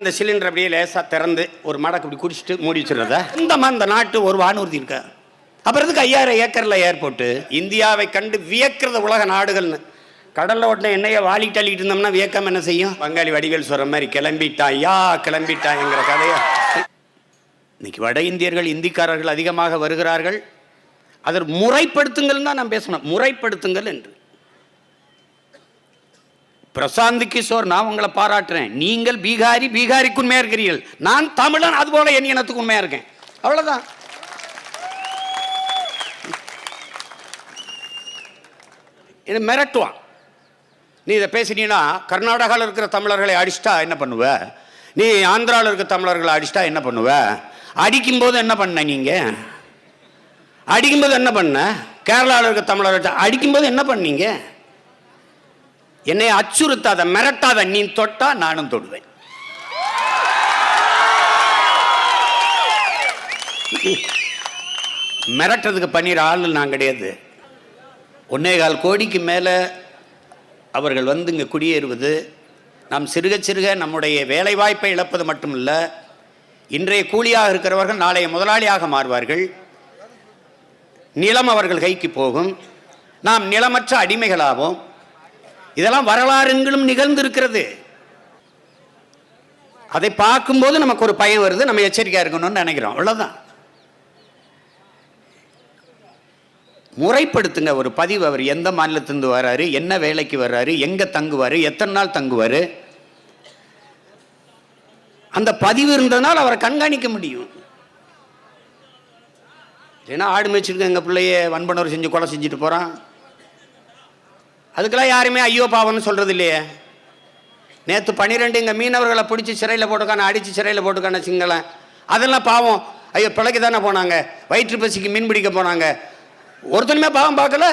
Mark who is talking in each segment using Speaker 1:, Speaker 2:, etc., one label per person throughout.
Speaker 1: இந்த சிலிண்டர் அப்படியே லேசாக திறந்து ஒரு மடக்கு இப்படி குடிச்சிட்டு மூடி வச்சிடுறத? இந்த இந்த நாட்டு ஒரு வானூர்தி இருக்கா? அப்புறத்துக்கு ஐயாயிரம் ஏக்கரில் ஏர்போர்ட்டு? இந்தியாவை கண்டு வியக்கிறது உலக நாடுகள்னு. கடலில் ஓட்டின என்னையை வாலி தள்ளிட்டு இருந்தோம்னா வியக்கம் என்ன செய்யும்? பங்காளி வடிவேல் சொல்கிற மாதிரி கிளம்பிட்டான் யா கிளம்பிட்டாங்கிற கதையை? இன்னைக்கு வட இந்தியர்கள் இந்திக்காரர்கள் அதிகமாக வருகிறார்கள். அதை முறைப்படுத்துங்கள் தான் நான் பேசணும். முறைப்படுத்துங்கள் என்று. பிரசாந்த் கிஷோர் நான் உங்களை பாராட்டுறேன். நீங்கள் பீகாரி பீகாரிக்கு உண்மையாக இருக்கிறீர்கள். நான் தமிழன் அதுபோல என் இனத்துக்கு உண்மையாக இருக்கேன். அவ்வளோதான் இதை மிரட்டுவான். நீ இதை பேசினீன்னா கர்நாடகாவில் இருக்கிற தமிழர்களை அடிச்சிட்டா என்ன பண்ணுவ? நீ ஆந்திராவில் இருக்கிற தமிழர்களை அடிச்சிட்டா என்ன பண்ணுவ? அடிக்கும்போது என்ன பண்ண நீங்கள் அடிக்கும்போது என்ன பண்ண? கேரளாவில் இருக்க தமிழர்கள் அடிக்கும்போது என்ன பண்ணீங்க? என்னை அச்சுறுத்தாத மிரட்டாத நீ தொட்டா நானும் தொடுவேன். மிரட்டுறதுக்கு பண்ணிடுற ஆள் நான் கிடையாது. ஒன்னே கால் கோடிக்கு மேலே அவர்கள் வந்து இங்கே குடியேறுவது நாம் சிறுக சிறுக நம்முடைய வேலைவாய்ப்பை இழப்பது மட்டுமில்லை இன்றைய கூலியாக இருக்கிறவர்கள் நாளைய முதலாளியாக மாறுவார்கள். நிலம் அவர்கள் கைக்கு போகும். நாம் நிலமற்ற அடிமைகளாவோம். இதெல்லாம் வரலாறுங்களும் நிகழ்ந்திருக்கிறது. அதை பார்க்கும்போது நமக்கு ஒரு பயம் வருது நம்ம எச்சரிக்கையாக இருக்கணும்னு நினைக்கிறோம். அவ்வளோதான் முறைப்படுத்துங்க ஒரு பதிவு அவர் எந்த மாநிலத்திலிருந்து வர்றாரு என்ன வேலைக்கு வர்றாரு எங்கே தங்குவார் எத்தனை நாள் தங்குவார். அந்த பதிவு இருந்ததுனால் அவரை கண்காணிக்க முடியும். ஏன்னா ஆடு மேய்ச்சிருக்கு எங்கள் பிள்ளைய வன்பனவர் செஞ்சு கொலை செஞ்சுட்டு போகிறான் அதுக்கெல்லாம் யாருமே ஐயோ பாவம்னு சொல்கிறது இல்லையே நேற்று பன்னிரெண்டு இங்கே மீனவர்களை பிடிச்சி சிறையில் போட்டுக்கான அடித்து சிறையில் போட்டுக்கான சிங்களேன் அதெல்லாம் பாவம். ஐயோ பிழைக்கு தானே போனாங்க. வயிற்று பசிக்கு மீன் பிடிக்க போனாங்க. ஒருத்தனுமே பாவம் பார்க்கல.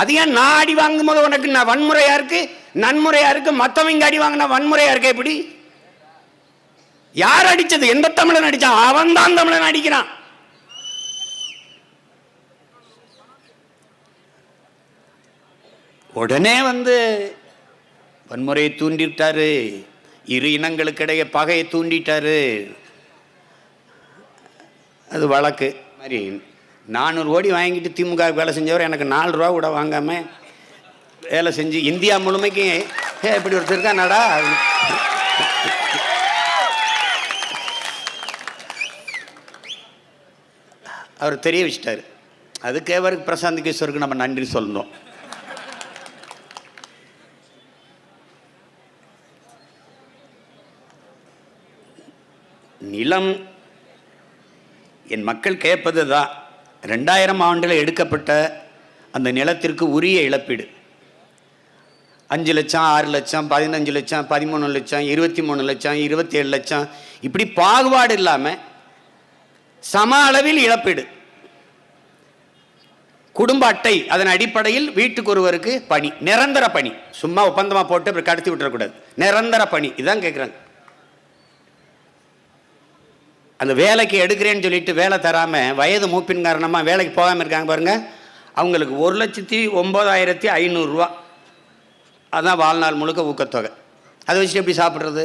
Speaker 1: அது ஏன் நான் அடி வாங்கும் போது உனக்கு நான் வன்முறையாக இருக்குது நன்முறையாக இருக்குது மற்றவங்க அடி வாங்கினா வன்முறையாக இருக்கே எப்படி யார் அடிச்சது? எந்த தமிழன் அடிச்சான்? அவன் தான் தமிழன் அடிக்கிறான். உடனே வந்து வன்முறையை தூண்டிட்டாரு இரு இனங்களுக்கிடையே பகையை தூண்டிட்டாரு. அது வழக்கு. மாதிரி நானூறு கோடி வாங்கிட்டு திமுக வேலை செஞ்சவர் எனக்கு நாலு ரூபா கூட வாங்காமல் வேலை செஞ்சு இந்தியா முழுமைக்கும் ஏ இப்படி ஒருத்தர் இருக்கானாடா. அவர் தெரிய வச்சிட்டாரு. அதுக்கு அவருக்கு பிரசாந்த் கிஷோருக்கு நம்ம நன்றி சொல்லணும். இளம். என் மக்கள் கேட்பது தான் ரெண்டாயிரம் ஆண்டில் எடுக்கப்பட்ட அந்த நிலத்திற்கு உரிய இழப்பீடு. அஞ்சு லட்சம் ஆறு லட்சம் பதினஞ்சு லட்சம் பதிமூணு லட்சம் இருபத்தி மூணு லட்சம் இருபத்தி ஏழு லட்சம். இப்படி பாகுபாடு இல்லாமல் சம அளவில் இழப்பீடு. குடும்ப அட்டை அதன் அடிப்படையில் வீட்டுக்கு ஒருவருக்கு பணி. நிரந்தர பணி. சும்மா ஒப்பந்தமாக போட்டு அப்புறம் கடத்தி விட்டுறக்கூடாது. நிரந்தர பணி. இதான் கேட்குறாங்க அந்த வேலைக்கு எடுக்கிறேன்னு சொல்லிட்டு வேலை தராமல் வயது மூப்பின் காரணமாக வேலைக்கு போகாமல் இருக்காங்க பாருங்கள் அவங்களுக்கு ஒரு லட்சத்தி ஒம்பதாயிரத்தி ஐநூறுரூவா அதுதான் வாழ்நாள் முழுக்க ஊக்கத்தொகை. அதை வச்சு எப்படி சாப்பிட்றது?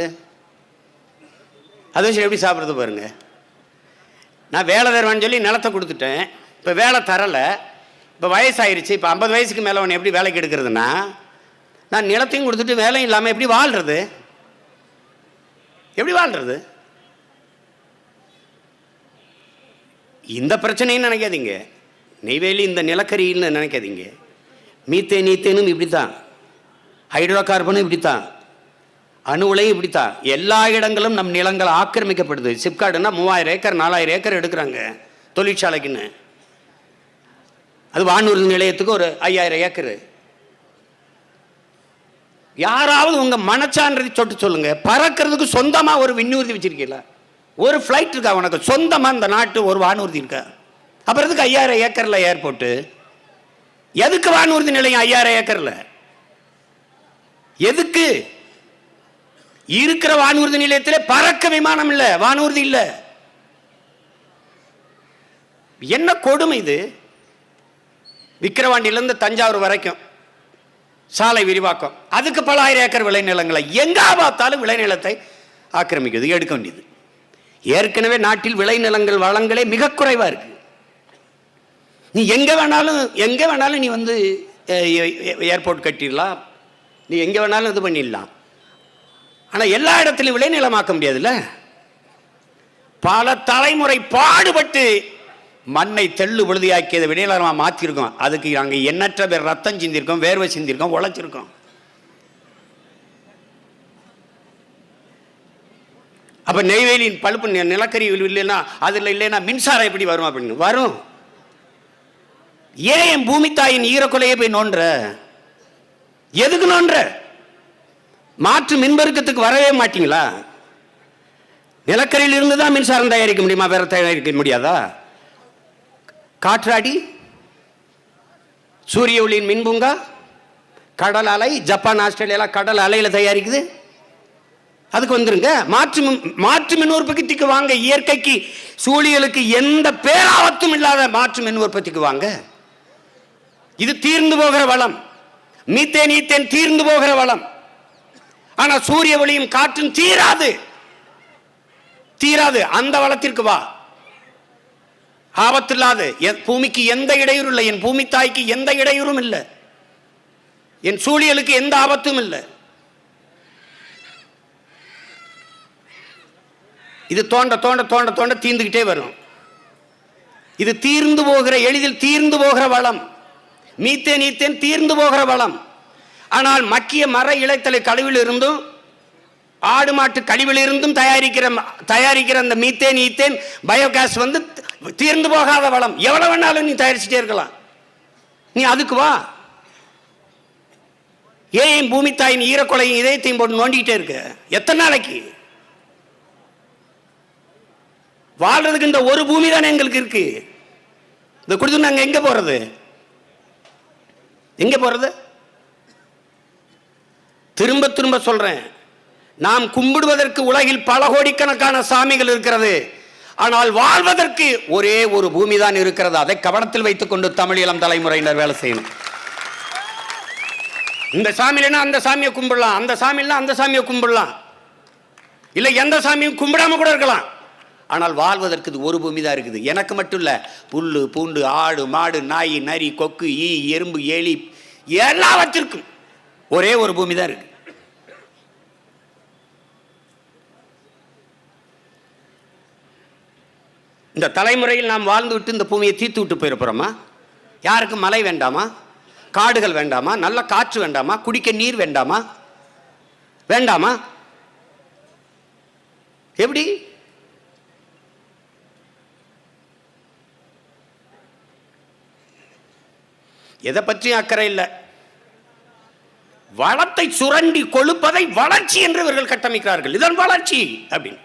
Speaker 1: அதை வச்சு எப்படி சாப்பிட்றது பாருங்கள் நான் வேலை தருவேன்னு சொல்லி நிலத்தை கொடுத்துட்டேன். இப்போ வேலை தரலை. இப்போ வயசாயிருச்சு. இப்போ ஐம்பது வயசுக்கு மேலே உன்னை எப்படி வேலைக்கு எடுக்கிறதுனா நான் நிலத்தையும் கொடுத்துட்டு வேலையும் இல்லாமல் எப்படி வாழ்கிறது எப்படி வாழ்கிறது இந்த பிரச்சனைன்னு நினைக்காதீங்க. நெய்வேலி இந்த நிலக்கரின்னு நினைக்காதீங்க. மீத்தே நீத்தேனும் இப்படி தான் ஹைட்ரோ கார்பனும் இப்படி தான் அணுவுலையும் இப்படி தான் எல்லா இடங்களும் நம் நிலங்கள் ஆக்கிரமிக்கப்படுது. சிப்காடுனா மூவாயிரம் ஏக்கர் நாலாயிரம் ஏக்கர் எடுக்கிறாங்க தொழிற்சாலைக்குன்னு. அது வானூர்தி நிலையத்துக்கு ஒரு ஐயாயிரம் ஏக்கர். யாராவது உங்கள் மனச்சான்றதை சொட்டு சொல்லுங்கள் பறக்கிறதுக்கு சொந்தமாக ஒரு விண்ணூர்தி வச்சிருக்கீங்களா? ஒரு ஃப்ளைட் இருக்கா உனக்கு? சொந்தமாக இந்த நாட்டு ஒரு வானூர்தி இருக்கா? அப்புறம் எதுக்கு ஐயாயிரம் ஏக்கரில் ஏர்போர்ட்டு எதுக்கு வானூர்தி நிலையம் ஐயாயிரம் ஏக்கரில்? எதுக்கு? இருக்கிற வானூர்தி நிலையத்தில் பறக்க விமானம் இல்லை வானூர்தி இல்லை. என்ன கொடுமை இது? விக்கிரவாண்டியிலேருந்து தஞ்சாவூர் வரைக்கும் சாலை விரிவாக்கம். அதுக்கு பல ஆயிரம் ஏக்கர் விளைநிலங்களை எங்கே பார்த்தாலும் விளைநிலத்தை ஆக்கிரமிக்கிறது எடுக்க வேண்டியது. ஏற்கனவே நாட்டில் விளைநிலங்கள் வளங்களே மிக குறைவாக இருக்கு. நீ எங்கே வேணாலும் எங்கே வேணாலும் நீ வந்து ஏர்போர்ட் கட்டிடலாம். நீ எங்கே வேணாலும் இது பண்ணிடலாம். ஆனால் எல்லா இடத்துலையும் விளைநிலமாக்க முடியாதுல்ல? பல தலைமுறை பாடுபட்டு மண்ணை தெள்ளு விழுதியாக்கியதை விளைநிலமாக மாற்றிருக்கோம் அதுக்கு நாங்கள் எண்ணற்ற பேர் ரத்தம் சிந்திருக்கோம் வேர்வை சிந்திருக்கோம் உழைச்சிருக்கோம். அப்போ நெய்வேலியின் பழுப்பு நிலக்கரி இல்லைன்னா அதில் இல்லைன்னா மின்சாரம் எப்படி வரும் அப்படின்னு? வரும். ஏன் என் பூமி தாயின் ஈரக்குலையை போய் நோன்ற எதுக்கு நோன்ற மாற்று மின்பெருக்கத்துக்கு வரவே மாட்டீங்களா? நிலக்கரியில் இருந்து தான் மின்சாரம் தயாரிக்க முடியுமா? வேற தயாரிக்க முடியாதா? காற்றாடி சூரிய ஒளியின் மின்பூங்கா கடல் அலை ஜப்பான் ஆஸ்திரேலியாலாம் கடல் அலையில் தயாரிக்குது. அதுக்கு வந்துருங்க. மாற்று மின்- மாற்று மின் உற்பத்திக்கு வாங்க. இயற்கைக்கு சூழியலுக்கு எந்த பேராபத்தும் இல்லாத மாற்று மின் உற்பத்திக்கு வாங்க. இது தீர்ந்து போகிற வளம். மீத்தேன் ஈத்தேன் தீர்ந்து போகிற வளம். ஆனா சூரிய ஒளியும் காற்றும் தீராது. தீராது. அந்த வளத்திற்கு வா. ஆபத்தில்லாது என் பூமிக்கு எந்த இடையூறும் இல்லை. என் பூமி தாய்க்கு எந்த இடையூறும் இல்லை. என் சூழியலுக்கு எந்த ஆபத்தும் இல்லை. இது தோண்ட தோண்ட தோண்ட தோண்ட தீர்ந்துக்கிட்டே வரும். இது தீர்ந்து போகிற எளிதில் தீர்ந்து போகிற வளம். மீத்தேன் ஈத்தேன் தீர்ந்து போகிற வளம். ஆனால் மக்கிய மர இலைத்தலை கழிவில் இருந்தும் ஆடு மாட்டு கழிவில் இருந்தும் தயாரிக்கிற தயாரிக்கிற அந்த மீத்தேன் ஈத்தேன் பயோகேஸ் வந்து தீர்ந்து போகாத வளம். எவ்வளவு வேணாலும் நீ தயாரிச்சுட்டே இருக்கலாம். நீ அதுக்கு வா. ஏன் பூமி தாயின் ஈரக்கொலையும் இதயத்தையும் போட்டு நோண்டிக்கிட்டே இருக்க? எத்தனை நாளைக்கு? வாழ்றதுக்கு இந்த ஒரு பூமி தானே எங்களுக்கு இருக்கு. இந்த கொடுத்து நாங்க எங்க போறது? எங்க போறது? திரும்ப திரும்ப சொல்றேன். நாம் கும்பிடுவதற்கு உலகில் பல கோடிக்கணக்கான சாமிகள் இருக்கிறது. ஆனால் வாழ்வதற்கு ஒரே ஒரு பூமி தான் இருக்கிறது. அதை கவனத்தில் வைத்துக் கொண்டு தமிழ் இளம் தலைமுறையினர் வேலை செய்யணும். இந்த சாமியிலனா அந்த சாமியை கும்பிடலாம். அந்த சாமியில அந்த சாமியை கும்பிடலாம். இல்லை எந்த சாமியும் கும்பிடாம கூட இருக்கலாம். ஆனால் வாழ்வதற்கு இது ஒரு பூமி தான் இருக்குது. எனக்கு மட்டும் இல்லை புல்லு பூண்டு ஆடு மாடு நாய் நரி கொக்கு ஈ எறும்பு எலி எல்லாவற்றிற்கும் ஒரே ஒரு பூமி தான் இருக்கு. இந்த தலைமுறையில் நாம் வாழ்ந்து விட்டு இந்த பூமியை தீர்த்து விட்டு போயிருப்போமா யாருக்கும் மலை வேண்டாமா? காடுகள் வேண்டாமா? நல்ல காற்று வேண்டாமா? குடிக்க நீர் வேண்டாமா? வேண்டாமா? எப்படி? எதை பற்றியும் அக்கறை இல்லை. வளத்தை சுரண்டி கொழுப்பதை வளர்ச்சி என்று இவர்கள் கட்டமைக்கிறார்கள். இதன் வளர்ச்சி அப்படின்னு.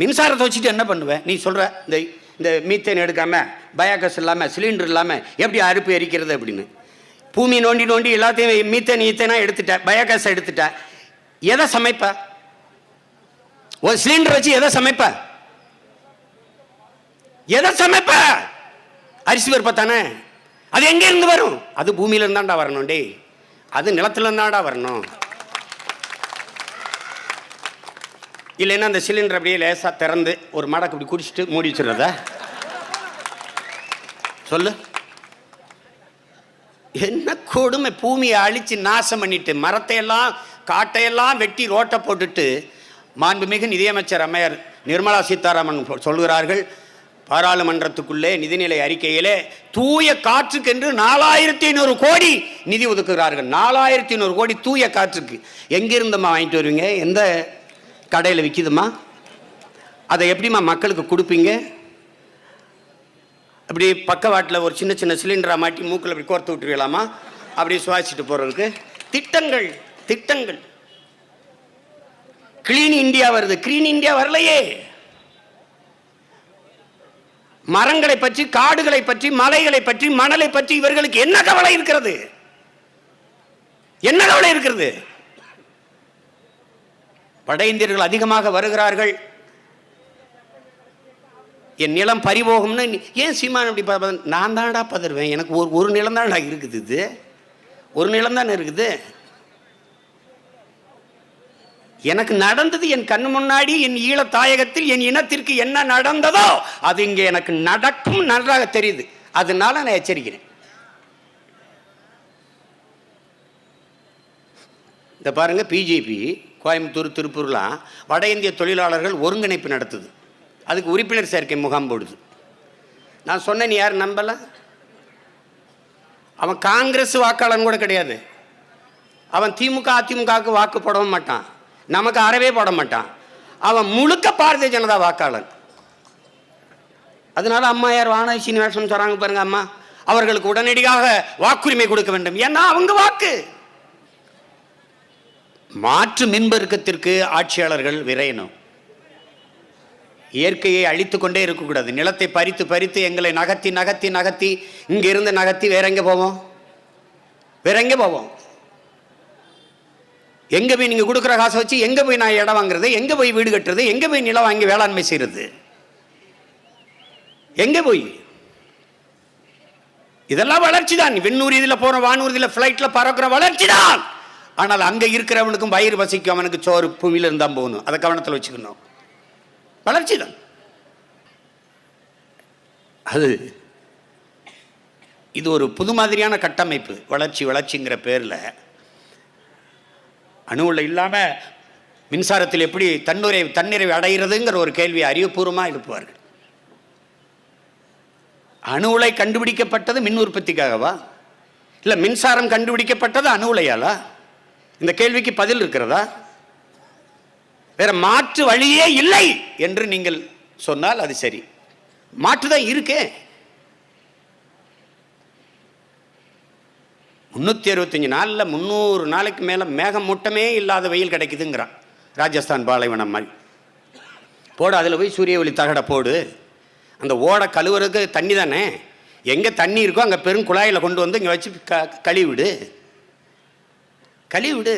Speaker 1: மின்சாரத்தை வச்சுட்டு என்ன பண்ணுவேன் நீ சொல்ற இந்த இந்த மீத்தேன் எடுக்காம பயாகஸ் இல்லாமல் சிலிண்டர் இல்லாமல் எப்படி அறுப்பு எரிக்கிறது அப்படின்னு. பூமி நோண்டி நோண்டி எல்லாத்தையும் மீத்தேன் ஈத்தேனா எடுத்துட்டேன் பயோகேஸ் எடுத்துட்டேன் எதை சமைப்ப? ஒரு சிலிண்டர் வச்சு எதை சமைப்ப? எதை சமைப்ப? அரிசி பருப்பை தானே? அது எங்கேருந்து வரும்? அது பூமியில இருந்தாண்டா வரணும் டேய். அது நிலத்துலேருந்தாண்டா வரணும். இல்லைன்னா அந்த சிலிண்டர் அப்படியே லேசாக திறந்து ஒரு மடக்கு இப்படி குடிச்சிட்டு மூடி வச்சிடுறத? சொல்லு. என்ன கொடுமை? பூமியை அழித்து நாசம் பண்ணிட்டு மரத்தையெல்லாம் காட்டையெல்லாம் வெட்டி ரோட்டை போட்டுட்டு மாண்புமிகு நிதியமைச்சர் அம்மையார் நிர்மலா சீதாராமன் சொல்கிறார்கள் பாராளுமன்றத்துக்குள்ளே நிதிநிலை அறிக்கையிலே தூய காற்றுக்கென்று நாலாயிரத்தி ஐநூறு கோடி நிதி ஒதுக்குகிறார்கள். நாலாயிரத்தி ஐநூறு கோடி தூய காற்றுக்கு. எங்கிருந்தம்மா வாங்கிட்டு வருவீங்க? எந்த கடையில் விற்கிதுமா அதை எப்படிம்மா மக்களுக்கு கொடுப்பீங்க? அப்படி பக்கவாட்டில் ஒரு சின்ன சின்ன சிலிண்டரா மாட்டி மூக்கில் அப்படி கோர்த்து விட்டுருக்கலாமா அப்படி சுவாசிச்சுட்டு போகிறதுக்கு திட்டங்கள் திட்டங்கள். கிளீன் இந்தியா வருது. கிளீன் இந்தியா வரலையே. மரங்களை பற்றி காடுகளை பற்றி மலைகளை பற்றி மணலை பற்றி இவர்களுக்கு என்ன கவலை இருக்கிறது? என்ன கவலை இருக்கிறது? வட இந்தியர்கள் அதிகமாக வருகிறார்கள். என் நிலம் பறிபோகும்னு ஏன் சீமான் அப்படி ப- நான் தான்டா பதறுவேன்? எனக்கு ஒரு ஒரு நிலம் தான்டா இருக்குது இது? ஒரு நிலம் தானே இருக்குது? எனக்கு நடந்தது என் கண் முன்னாடி என் ஈழ தாயகத்தில் என் இனத்திற்கு என்ன நடந்ததோ அது இங்கே எனக்கு நடக்கும் நன்றாக தெரியுது. அதனால நான் எச்சரிக்கிறேன். இந்த பாருங்க பிஜேபி கோயம்புத்தூர் திருப்பூர்லாம் வட இந்திய தொழிலாளர்கள் ஒருங்கிணைப்பு நடத்துது. அதுக்கு உறுப்பினர் சேர்க்கை முகாம் போடுது. நான் சொன்னேன் நீ யார் நம்பல? அவன் காங்கிரஸ் வாக்காளன் கூட கிடையாது. அவன் திமுக அதிமுகவுக்கு வாக்கு போடவும் மாட்டான். நமக்கு அறவே போட மாட்டான். அவன் முழுக்க பாரதிய ஜனதா வாக்காளன். அதனால அம்மா யார் வானதி சீனிவாசன் சொல்றாங்க பாருங்க அம்மா அவர்களுக்கு உடனடியாக வாக்குரிமை கொடுக்க வேண்டும். ஏன்னா அவங்க வாக்கு. மாற்று மின்பெருக்கத்திற்கு ஆட்சியாளர்கள் விரையணும். இயற்கையை அழித்து கொண்டே இருக்கக்கூடாது. நிலத்தை பறித்து பறித்து எங்களை நகர்த்தி நகர்த்தி நகர்த்தி இங்கிருந்து நகர்த்தி வேற எங்கே போவோம்? வேற எங்கே போவோம்? எங்கே போய் நீங்கள் கொடுக்குற காசை வச்சு எங்கே போய் நான் இடம் வாங்குறது? எங்கே போய் வீடு கட்டுறது? எங்கே போய் நிலம் வாங்கி வேளாண்மை செய்கிறது எங்கே போய்? இதெல்லாம் வளர்ச்சி தான் வெண்ணூர் இதில் போகிற வானூர்தியில் ஃப்ளைட்டில் பறக்கிற வளர்ச்சி தான் ஆனால் அங்கே இருக்கிறவனுக்கும் வயிறு வசிக்கும் அவனுக்கு சோறு பூமியில் இருந்தால் போகணும் அதை கவனத்தில் வச்சுக்கணும். வளர்ச்சி தான் அது இது ஒரு புது மாதிரியான கட்டமைப்பு. வளர்ச்சி வளர்ச்சிங்கிற பேரில் அணுவில் இல்லாமல் மின்சாரத்தில் எப்படி தன்னுரை தன்னிறைவு அடைகிறதுங்கிற ஒரு கேள்வியை அறிவுபூர்வமாக எழுப்புவார்கள். அணு உலை கண்டுபிடிக்கப்பட்டது மின் உற்பத்திக்காகவா? இல்லை மின்சாரம் கண்டுபிடிக்கப்பட்டது அணு உலையாலா இந்த கேள்விக்கு பதில் இருக்கிறதா? வேற மாற்று வழியே இல்லை என்று நீங்கள் சொன்னால் அது சரி. மாற்று தான் இருக்கே. முந்நூற்றி அறுபத்தஞ்சு நாளில் முந்நூறு நாளைக்கு மேலே மேகம் மூட்டமே இல்லாத வெயில் கிடைக்குதுங்கிறான். ராஜஸ்தான் பாலைவனம் மாதிரி. போடு அதில் போய் சூரிய ஒளி தகட போடு. அந்த ஓடை கழுவுறதுக்கு தண்ணி தானே? எங்கே தண்ணி இருக்கோ அங்கே பெரும் குழாயில் கொண்டு வந்து இங்கே வச்சு க கழுவி விடு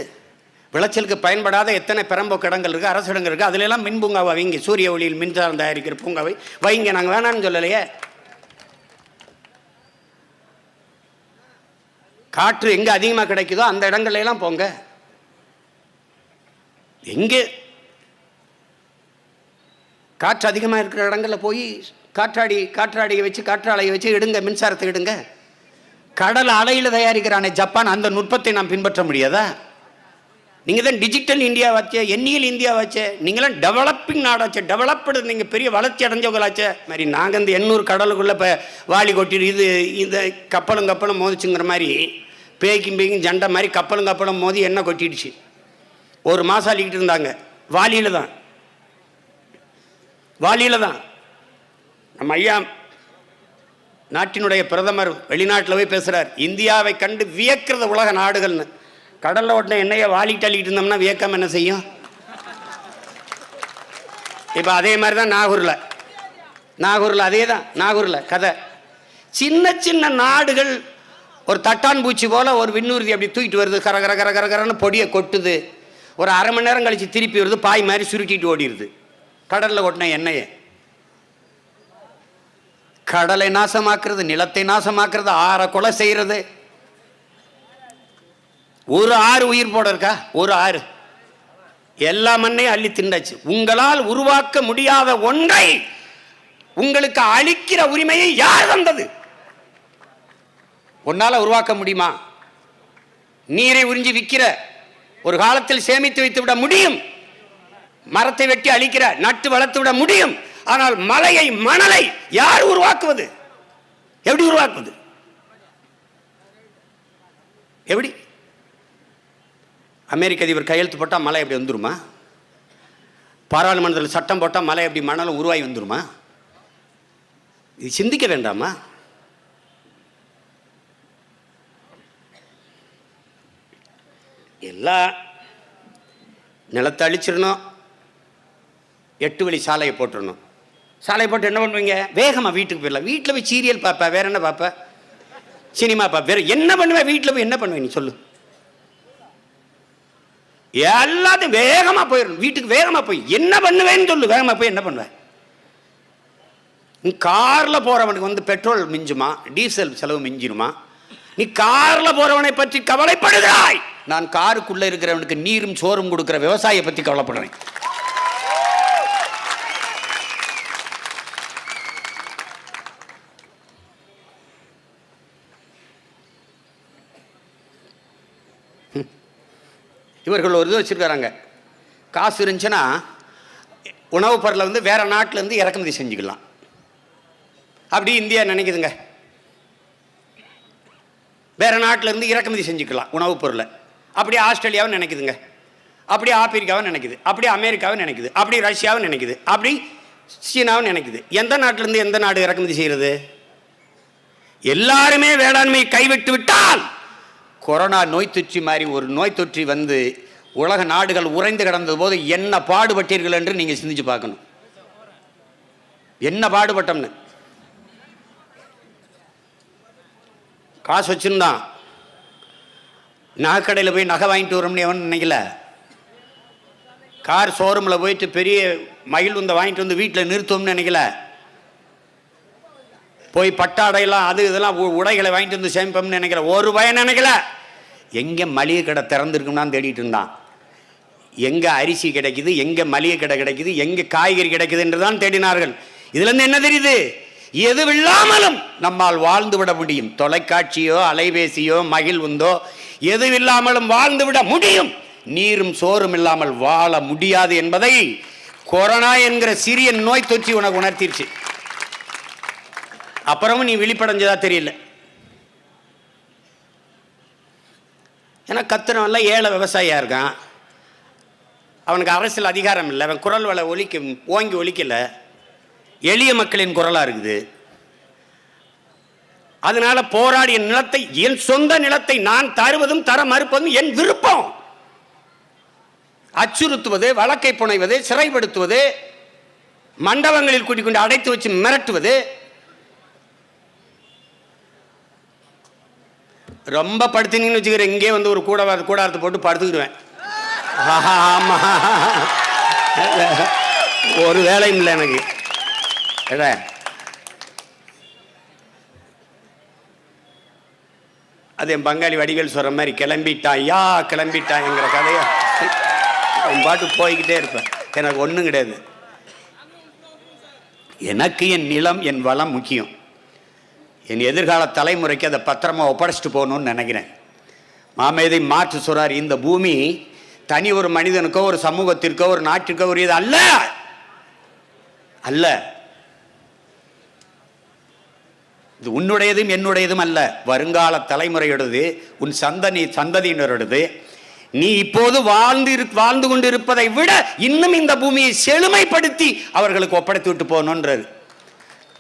Speaker 1: விளைச்சலுக்கு பயன்படாத எத்தனை பெரம்போக்கு இடங்கள் இருக்குது அரசு இடங்கள் இருக்குது அதிலெல்லாம் மின் பூங்காவை வைங்க. சூரிய ஒளியில் மின்சாரம் தயாரிக்கிற பூங்காவை வைங்க. நாங்கள் வேணான்னு சொல்லலையே. காற்று எங்கே அதிகமாக கிடைக்குதோ அந்த இடங்கள்லாம் போங்க. எங்கே? காற்று அதிகமாக இருக்கிற இடங்களில் போய் காற்றாடி காற்றாடியை வச்சு காற்றாலையை வச்சு எடுங்க மின்சாரத்தை எடுங்க கடல் அலையில் தயாரிக்கிறானே ஜப்பான் அந்த நுட்பத்தை நாம் பின்பற்ற முடியாதா? நீங்கள் தான் டிஜிட்டல் இந்தியா வச்ச எண்ணியல் இந்தியா வச்ச நீங்களாம் டெவலப்பிங் நாடாச்சே டெவலப்டு நீங்கள் பெரிய வளர்ச்சி அடைஞ்சவங்களாச்சே. மாதிரி நாங்கள் இந்த எண்ணூறு கடலுக்குள்ளே இப்போ வாலி கொட்டிடு இது இந்த கப்பலும் கப்பலும் மோதிச்சுங்கிற மாதிரி பேய்க்கும் பேய்க்கும் ஜண்டை மாதிரி கப்பலும் கப்பலும் மோதி எண்ணெய் கொட்டிடுச்சு. ஒரு மாதம் அள்ளிக்கிட்டு இருந்தாங்க. வாலியில் தான். வாலியில் தான். நம்ம ஐயா நாட்டினுடைய பிரதமர் வெளிநாட்டில் போய் பேசுகிறார் இந்தியாவை கண்டு வியக்கிறது உலக நாடுகள்னு. கடலில் ஓட்டின எண்ணெயை வாலிட்டு தள்ளிட்டு இருந்தோம்னா வியக்கம் என்ன செய்யும்? இப்போ அதே மாதிரி தான் நாகூரில். நாகூரில் அதே தான் நாகூரில் கதை. சின்ன சின்ன நாடுகள் ஒரு தட்டான் பூச்சி போல் ஒரு விண்ணூர்தி அப்படி தூக்கிட்டு வருது. கர கர கர கர கரன்னு பொடியை கொட்டுது. ஒரு அரை மணி நேரம் கழித்து திருப்பி வருது. பாய் மாதிரி சுருட்டிட்டு ஓடிடுது கடலில் ஓட்டின எண்ணெயை கடலை நாசமாக்குறது நிலத்தை நாசமாக்குறது ஆற கொலை செய்கிறது ஒரு ஆறு உயிர் போட இருக்கா? ஒரு ஆறு. எல்லா மண்ணையும் அள்ளி திண்டாச்சு உங்களால் உருவாக்க முடியாத ஒன்றை உங்களுக்கு அளிக்கிற உரிமையை யார் தந்தது? உன்னால உருவாக்க முடியுமா? நீரை உறிஞ்சி விற்கிற ஒரு காலத்தில் சேமித்து வைத்து விட முடியும். மரத்தை வெட்டி அழிக்கிற நட்டு வளர்த்து விட முடியும். ஆனால் மலையை மணலை யார் உருவாக்குவது? எப்படி உருவாக்குவது? எப்படி? அமெரிக்க அதிபர் கையெழுத்து போட்டால் மழை எப்படி வந்துருமா? பாராளுமன்றத்தில் சட்டம் போட்டால் மழை எப்படி மணலும் உருவாகி வந்துருமா? இது சிந்திக்க வேண்டாமா? எல்லாம் நிலத்தை அழிச்சிடணும். எட்டு வழி சாலையை போட்டுடணும். சாலையை போட்டு என்ன பண்ணுவீங்க? வேகமாக வீட்டுக்கு போயிடலாம். வீட்டில் போய் சீரியல் பார்ப்பேன் வேற என்ன பார்ப்பேன் சினிமா பார்ப்பேன் வேறு என்ன பண்ணுவேன் வீட்டில் போய் என்ன பண்ணுவேன் நீ? சொல்லு. எல்லாத்தையும் வேகமாக போயிடணும் வீட்டுக்கு வேகமாக போய். என்ன பண்ணுவேன்னு சொல்லு. வேகமாக போய் என்ன பண்ணுவேன் நீ காரில் போகிறவனுக்கு வந்து பெட்ரோல் மிஞ்சுமா? டீசல் செலவு மிஞ்சிருமா? நீ காரில் போகிறவனை பற்றி கவலைப்படுகிறாய். நான் காருக்குள்ளே இருக்கிறவனுக்கு நீரும் சோறும் கொடுக்குற விவசாயியை பற்றி கவலைப்படுறேன். இவர்கள் ஒரு இது வச்சுருக்காராங்க. காசு இருந்துச்சுன்னா உணவுப் பொருளை வந்து வேறு நாட்டிலேருந்து இறக்குமதி செஞ்சுக்கலாம். அப்படி இந்தியா நினைக்குதுங்க. வேறு நாட்டிலேருந்து இறக்குமதி செஞ்சுக்கலாம் உணவுப் பொருளை. அப்படி ஆஸ்திரேலியாவும் நினைக்குதுங்க. அப்படி ஆப்பிரிக்காவும் நினைக்குது. அப்படி அமெரிக்காவும் நினைக்குது. அப்படி ரஷ்யாவும் நினைக்குது. அப்படி சீனாவும் நினைக்குது. எந்த நாட்டிலேருந்து எந்த நாடு இறக்குமதி செய்கிறது எல்லாருமே வேளாண்மையை கைவிட்டு விட்டால் கொரோனா நோய் தொற்று மாதிரி ஒரு நோய் தொற்றி வந்து உலக நாடுகள் உறைந்து கிடந்தது போது என்ன பாடுபட்டீர்கள் என்று நீங்கள் சிந்திச்சு பார்க்கணும். என்ன பாடுபட்டோம்னு? காசு வச்சுருந்தான் நகைக்கடையில் போய் நகை வாங்கிட்டு வரோம்னு எவன் நினைக்கல? கார் ஷோரூமில் போயிட்டு பெரிய மயில் உந்த வாங்கிட்டு வந்து வீட்டில் நிறுத்தோம்னு நினைக்கல? போய் பட்டாடையெல்லாம் அது இதெல்லாம் உடைகளை வாங்கிட்டு வந்து சேமிப்போம்னு நினைக்கல ஒரு பயம் நினைக்கல. எங்கே மளிகை கடை திறந்துருக்கும்னா தேடிட்டு இருந்தான். எங்கே அரிசி கிடைக்குது எங்கே மளிகை கடை கிடைக்குது எங்கே காய்கறி கிடைக்குது என்று தான் தேடினார்கள். இதுலேருந்து என்ன தெரியுது? எதுவில்லாமலும் நம்மால் வாழ்ந்து விட முடியும். தொலைக்காட்சியோ அலைபேசியோ மகிழ்வுந்தோ எதுவில்லாமலும் வாழ்ந்து விட முடியும். நீரும் சோறும் இல்லாமல் வாழ முடியாது என்பதை கொரோனா என்கிற சிறிய நோய் தொற்றி உனக்கு உணர்த்திருச்சு. அப்புறமும் நீ விழிப்படைஞ்சதா தெரியல. ஏன்னா கத்துறவன்ல ஏழை விவசாயியா இருக்கான். அவனுக்கு அரசியல் அதிகாரம் இல்லை. அவன் குரல் வலை ஒலிக்க ஓங்கி ஒலிக்கல. எளிய மக்களின் குரலாக இருக்குது. அதனால போராடிய நிலத்தை என் சொந்த நிலத்தை நான் தருவதும் தர மறுப்பதும் என் விருப்பம். அச்சுறுத்துவது வழக்கை புனைவது சிறைப்படுத்துவது மண்டபங்களில் கூட்டிக் கொண்டு அடைத்து வச்சு மிரட்டுவது ரொம்ப படுத்தினீங்கன்னு வச்சுக்கிறேன் இங்கே வந்து ஒரு கூட கூடாரத்தை போட்டு படுத்துக்கிடுவேன். ஆமா. ஒரு வேலையும் இல்லை எனக்கு. ஏடா. அது என் பங்காளி வடிகள் சொல்கிற மாதிரி கிளம்பிட்டான் யா கிளம்பிட்டாங்கிற கதையை என் பாட்டு போய்கிட்டே இருப்பேன். எனக்கு ஒன்றும் கிடையாது. எனக்கு என் நிலம் என் வளம் முக்கியம். என் எதிர்கால தலைமுறைக்கு அதை பத்திரமாக ஒப்படைச்சிட்டு போகணும்னு நினைக்கிறேன். மாமேதை மாற்று சொல்கிறார் இந்த பூமி தனி ஒரு மனிதனுக்கோ ஒரு சமூகத்திற்கோ ஒரு நாட்டிற்கோ ஒரு இது அல்ல. அல்ல. இது உன்னுடையதும் என்னுடையதும் அல்ல. வருங்கால தலைமுறையோடது உன் சந்தனி சந்ததியினரோடது. நீ இப்போது வாழ்ந்து வாழ்ந்து கொண்டு இருப்பதை விட இன்னும் இந்த பூமியை செழுமைப்படுத்தி அவர்களுக்கு ஒப்படைத்து விட்டு போகணுன்றது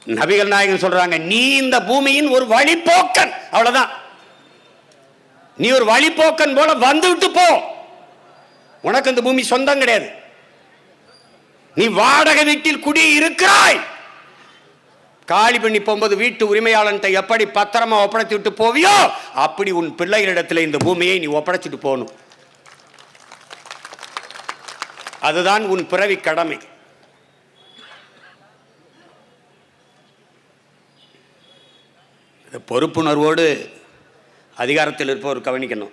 Speaker 1: நபிகள் நாயகன் சொல்றாங்க நீ இந்த பூமியின் ஒரு வழிபோக்கன் அவ்வளவுதான். நீ ஒரு வழிபோக்கன் போல வந்துவிட்டு போ. உனக்கு இந்த பூமி சொந்தம் கிடையாது. நீ வாடகை வீட்டில் குடி இருக்கிறாய் காலி பண்ணி போகும்போது வீட்டு உரிமையாளன்ட்ட எப்படி பத்திரமா ஒப்படைத்து விட்டு போவியோ அப்படி உன் பிள்ளைகளிடத்தில் இந்த பூமியை நீ ஒப்படைச்சிட்டு போகணும். அதுதான் உன் பிறவி கடமை. பொறுப்புணர்வோடு அதிகாரத்தில் இருப்பவர் கவனிக்கணும்.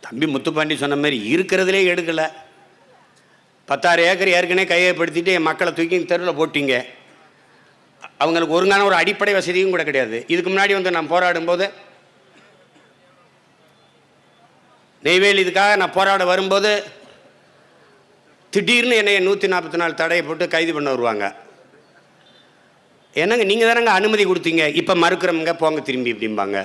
Speaker 1: தம்பி முத்துப்பாண்டி சொன்ன மாதிரி இருக்கிறதுலே எடுக்கலை. பத்தாறு ஏக்கர் ஏற்கனவே கையப்படுத்திட்டு என் மக்களை தூக்கி தெருவில் போட்டிங்க. அவங்களுக்கு ஒருங்கான ஒரு அடிப்படை வசதியும் கூட கிடையாது. இதுக்கு முன்னாடி வந்து நான் போராடும்போது நெய்வேலி இதுக்காக நான் போராட வரும்போது திடீர்னு என்னை நூற்றி நாற்பத்தி நாலு தடையை போட்டு கைது பண்ண வருவாங்க. என்னங்க நீங்கள் தானங்க அனுமதி கொடுத்தீங்க. இப்போ மறுக்கிறவங்க போங்க திரும்பி இப்படிம்பாங்க.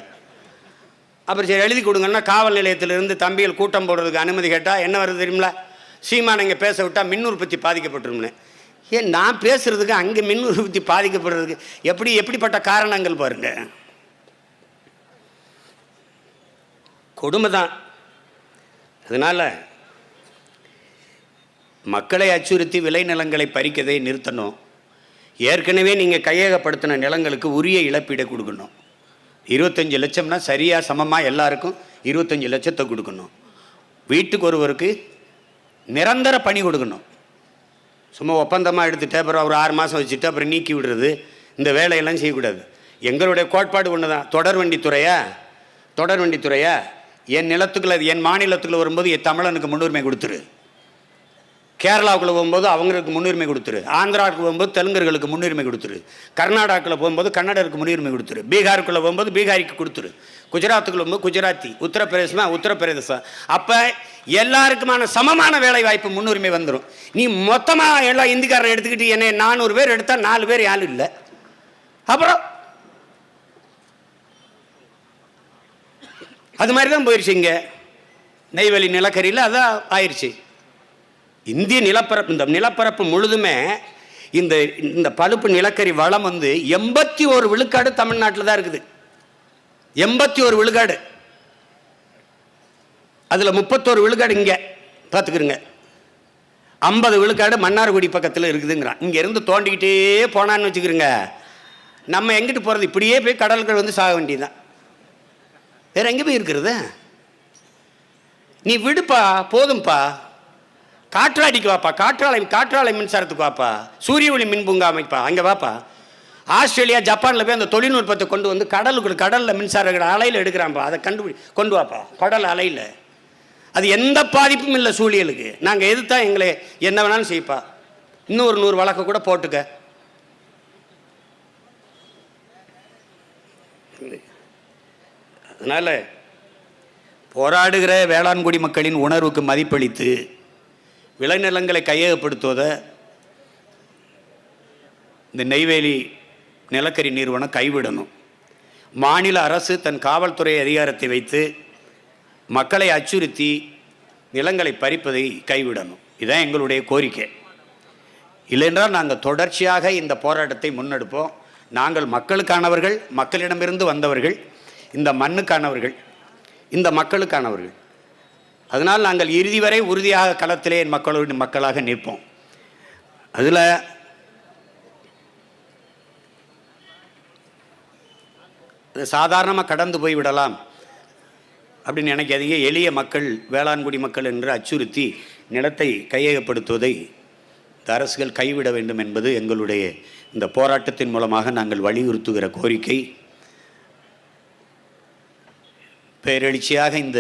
Speaker 1: அப்புறம் சரி எழுதி கொடுங்கன்னா காவல் நிலையத்திலிருந்து தம்பிகள் கூட்டம் போடுறதுக்கு அனுமதி கேட்டால் என்ன வருது தெரியுமில சீமான இங்கே பேச விட்டால் மின் உற்பத்தி பாதிக்கப்பட்டுரும்னு. ஏன் நான் பேசுறதுக்கு அங்கே மின் உற்பத்தி பாதிக்கப்படுறதுக்கு எப்படி எப்படிப்பட்ட காரணங்கள் பாருங்க. கொடுமை தான். அதனால் மக்களை அச்சுறுத்தி விளைநிலங்களை பறிக்கதை நிறுத்தணும். ஏற்கனவே நீங்கள் கையகப்படுத்தின நிலங்களுக்கு உரிய இழப்பீடை கொடுக்கணும். இருபத்தஞ்சி லட்சம்னா சரியாக சமமாக எல்லாருக்கும் இருபத்தஞ்சி லட்சத்தை கொடுக்கணும். வீட்டுக்கு ஒருவருக்கு நிரந்தர பணி கொடுக்கணும். சும்மா ஒப்பந்தமாக எடுத்துட்டு அப்புறம் ஒரு ஆறு மாதம் வச்சுட்டு அப்புறம் நீக்கி விடுறது. இந்த வேலையெல்லாம் செய்யக்கூடாது. எங்களுடைய கோட்பாடு ஒன்று தான் தொடர் வண்டித்துறையா தொடர் வண்டித்துறையா என் நிலத்துக்குள்ள என் மாநிலத்துக்குள்ள வரும்போது என் தமிழனுக்கு முன்னுரிமை கொடுத்துரு. கேரளாவுக்குள்ளே போகும்போது அவங்களுக்கு முன்னுரிமை கொடுத்துரு. ஆந்திராவுக்கு போகும்போது தெலுங்கர்களுக்கு முன்னுரிமை கொடுத்துரு. கர்நாடகாவில் போகும்போது கன்னடருக்கு முன்னுரிமை கொடுத்துரு. பீகாருக்குள்ளே போகும்போது பீகாரிக்கு கொடுத்துரு. குஜராத்துக்குள்ள போகும்போது குஜராத்தி உத்தரப்பிரதேசம்னா உத்தரப்பிரதேசம். அப்போ எல்லாருக்குமான சமமான வேலை வாய்ப்பு முன்னுரிமை வந்துடும் நீ மொத்தமாக எல்லா இந்திக்காரரை எடுத்துக்கிட்டு என்னை நானூறு பேர் எடுத்தால் நாலு பேர் யாரும் இல்லை. அப்புறம் அது மாதிரி தான் போயிடுச்சு இங்கே. நெய்வேலி நிலக்கரியில் அதான் ஆயிடுச்சு இந்திய நிலப்பரப்பு இந்த நிலப்பரப்பு முழுதுமே இந்த இந்த பழுப்பு நிலக்கரி வளம் வந்து எண்பத்தி ஒரு விழுக்காடு தமிழ்நாட்டில் தான் இருக்குது. எண்பத்தி ஒரு விழுக்காடு. அதில் முப்பத்தோரு விழுக்காடு இங்கே. பார்த்துக்கிறங்க ஐம்பது விழுக்காடு மன்னார்குடி பக்கத்தில் இருக்குதுங்கிறான். இங்கே இருந்து தோண்டிக்கிட்டே போனான்னு வச்சுக்கிறோங்க நம்ம எங்கிட்டு போகிறது இப்படியே போய் கடல்கள் வந்து சாக வேண்டியதுதான். வேறு எங்கே போய் இருக்கிறது? நீ விடுப்பா போதும்ப்பா காற்றாடிக்கு வாப்பா காற்றாலை காற்றாலை மின்சாரத்துக்கு வாப்பா. சூரிய ஒளி மின் பூங்கா அமைப்பா. அங்கே வாப்பா. ஆஸ்திரேலியா ஜப்பானில் போய் அந்த தொழில்நுட்பத்தை கொண்டு வந்து கடலுக்கு கடலில் மின்சார அலையில் எடுக்கிறான்ப்பா அதை கண்டுபிடி கொண்டு வாப்பா. கடல் அலையில். அது எந்த பாதிப்பும் இல்லை சூழியலுக்கு. நாங்கள் எதிர்த்தா எங்களை என்ன வேணாலும் செய்ப்பா. இன்னும் ஒரு நூறு வழக்கு கூட போட்டுக்க. அதனால் போராடுகிற வேளாண்குடி மக்களின் உணர்வுக்கு மதிப்பளித்து விளைநிலங்களை கையகப்படுத்துவதை இந்த நெய்வேலி நிலக்கரி நிறுவனம் கைவிடணும். மாநில அரசு தன் காவல்துறை அதிகாரத்தை வைத்து மக்களை அச்சுறுத்தி நிலங்களை பறிப்பதை கைவிடணும். இதுதான் எங்களுடைய கோரிக்கை. இல்லைன்றால் நாங்கள் தொடர்ச்சியாக இந்த போராட்டத்தை முன்னெடுப்போம். நாங்கள் மக்களுக்கானவர்கள் மக்களிடமிருந்து வந்தவர்கள் இந்த மண்ணுக்கானவர்கள் இந்த மக்களுக்கானவர்கள். அதனால் நாங்கள் இறுதி வரை உறுதியாக களத்திலே என் மக்களோடு மக்களாக நிற்போம். அதில் சாதாரணமாக கடந்து போய் விடலாம் அப்படின்னு நினைக்காதீங்க. எளிய மக்கள் வேளாண்குடி மக்கள் என்று அச்சுறுத்தி நிலத்தை கையகப்படுத்துவதை இந்த அரசுகள் கைவிட வேண்டும் என்பது எங்களுடைய இந்த போராட்டத்தின் மூலமாக நாங்கள் வலியுறுத்துகிற கோரிக்கை. பேரெழுச்சியாக இந்த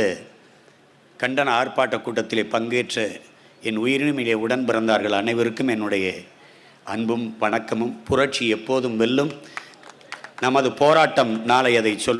Speaker 1: கண்டன ஆர்ப்பாட்ட கூட்டத்திலே பங்கேற்ற என் உயிரினுமிலே உடன் பிறந்தார்கள் அனைவருக்கும் என்னுடைய அன்பும் வணக்கமும். புரட்சி எப்போதும் வெல்லும். நமது போராட்டம் நாளை அதை சொல்